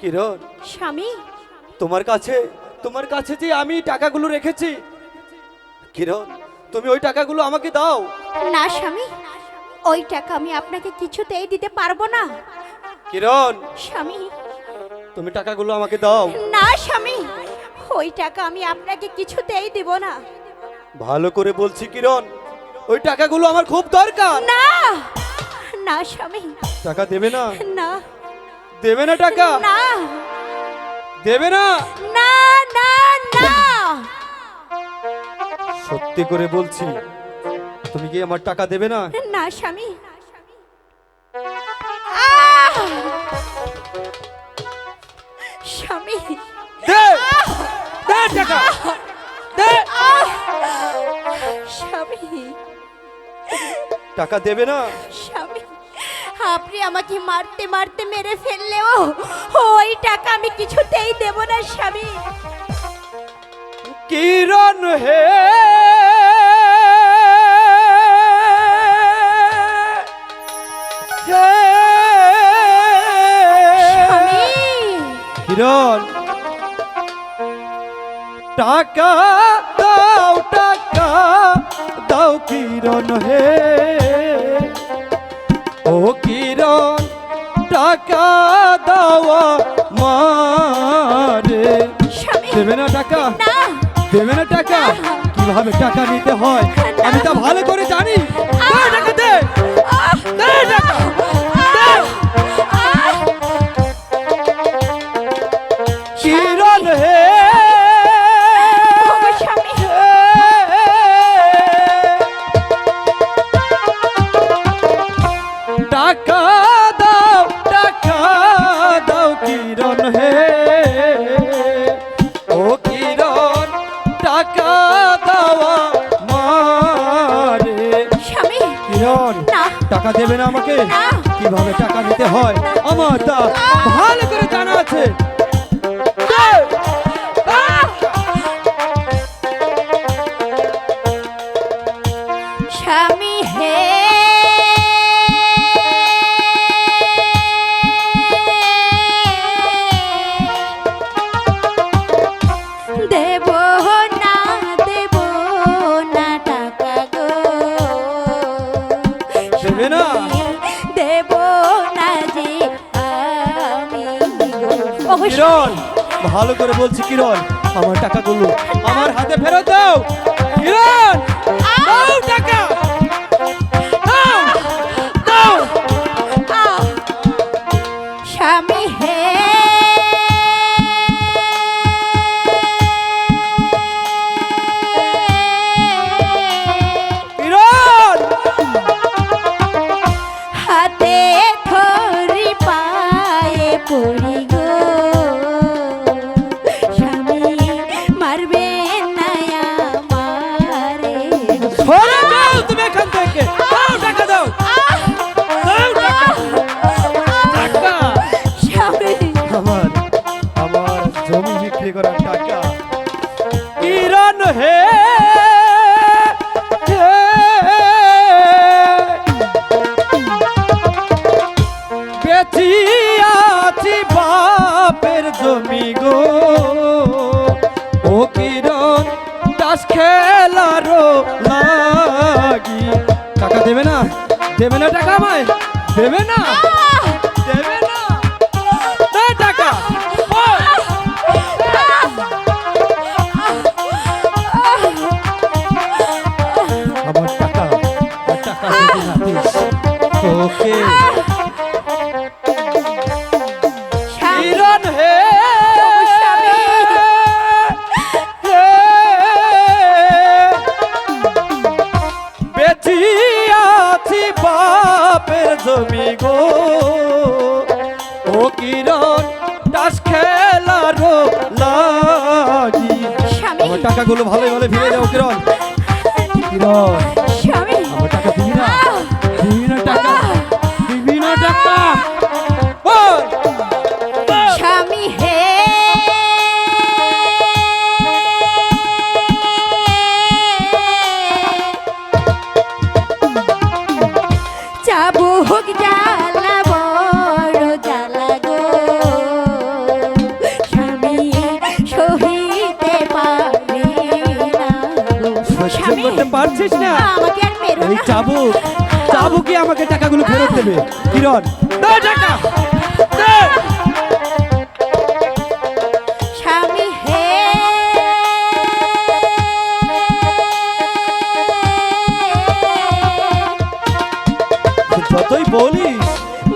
কিরণ? স্বামী। তোমার কাছে তোমার কাছে যে আমি টাকাগুলো রেখেছি। কিরণ তুমি ওই টাকাগুলো আমাকে দাও। না স্বামী ওই টাকা আমি আপনাকে কিছুতেই দিতে পারব না। কিরণ স্বামী। তুমি টাকাগুলো আমাকে দাও। না স্বামী ওই টাকা আমি আপনাকে কিছুতেই দিব না। ভালো করে বলছি কিরণ ওই টাকাগুলো আমার খুব দরকার। না না স্বামী। টাকা দেবে না? না। দেবে না টাকা? না। দেবে না? না না না। সত্যি করে বলছি তুমি কি আমার টাকা দেবে না? না স্বামী। স্বামী। দে! দে টাকা! দে! স্বামী। টাকা দেবে না? আপনি আমাকে মারতে মারতে মেরে ফেললেও ওই টাকা আমি কিছুতেই দেব না স্বামী। কিরণ হে। কিরণ। টাকা দাও টাকা দাও কিরণ হে। টাকা দাওয়া মারে দেবে না টাকা? দেবে না টাকা? কীভাবে টাকা নিতে হয়? আমি তা ভালো করে জানি। আমাকে। কীভাবে টাকা নিতে হয় আমার তা ভালো করে জানা আছে ভালো করে বলছি কিরণ আমার টাকা টাকাগুলো আমার হাতে ফেরত দাও। কিরণ টাকা। দেবে না টাকা আমায়? দেবে না? দেবে না? টাকা। আমার টাকা। টাকা দিবি ও কিরণ তাস খেলারও লাগি। আমার টাকাগুলো ভালোই ভালো ফিরে যাও কিরণ কিরণ আমার টাকা দিবি না করতে পারছিস না? আমাকে আর মেরো এই না। চাবুক চাবুকই আমাকে টাকাগুলো ফেরত দেবে? কিরণ। দে টাকা! দে! যতই বলিস।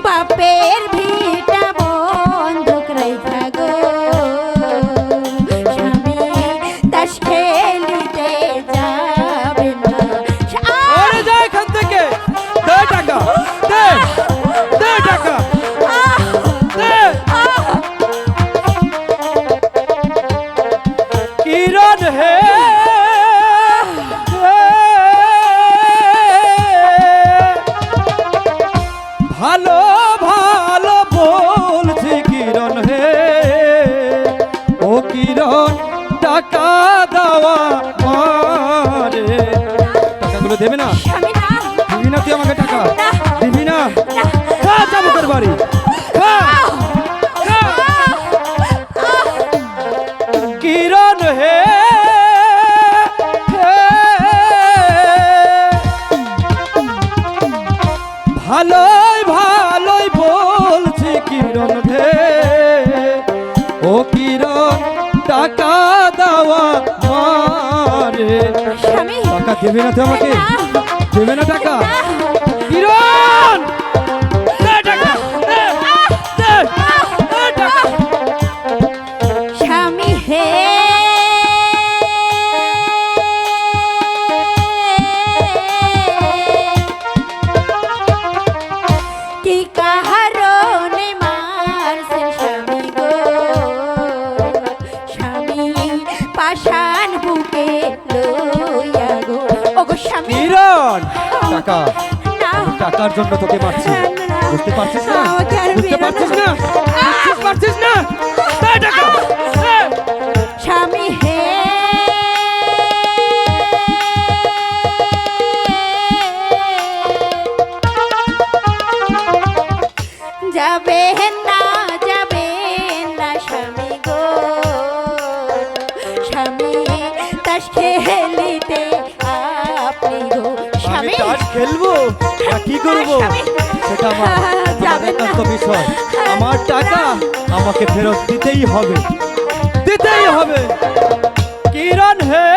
বাপের ভিটা দিবি না তুই আমাকে টাকা। দিবি না খা চাবুকের বাড়ি খা খা। কিরণ হে। ভালোই ভালোই বলছি কিরণ হে ও কিরণ টাকা দেওয়া মারে টাকা দেবে না তুই আমাকে। দেবে না টাকা। টাকা। টাকার জন্য তোকে মারছি। বুঝতে পারছিস না? বুঝতে পারছিস না? বুঝতে পারছিস না? দে টাকা! স্বামী হে। যাবে না যাবে না স্বামী গো। স্বামী তাস খেলিতে খেলব? না কি করব। সেটা আমার আমার যাবেন না। একান্ত বিষয়। আমার টাকা আমাকে ফেরত দিতেই হবে। দিতেই হবে। কিরণ হে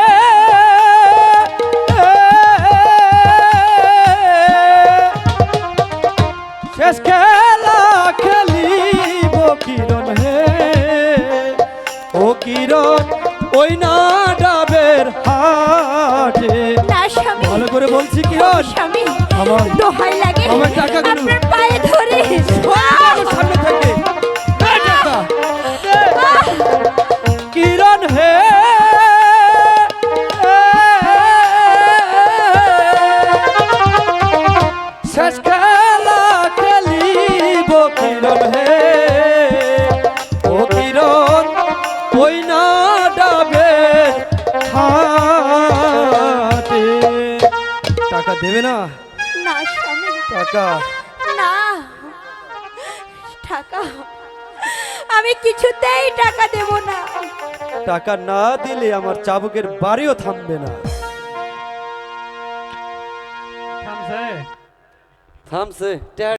করে বলছি কি স্বামী আমার দোহাই লাগে। আমার টাকাগুলো। আপনার পায়ে ধরে। টাকা। না টাকা। আমি কিছুতেই টাকা দেব না। টাকা না দিলে আমার চাবুকের বাড়িও থামবে না। থামছে। থামছে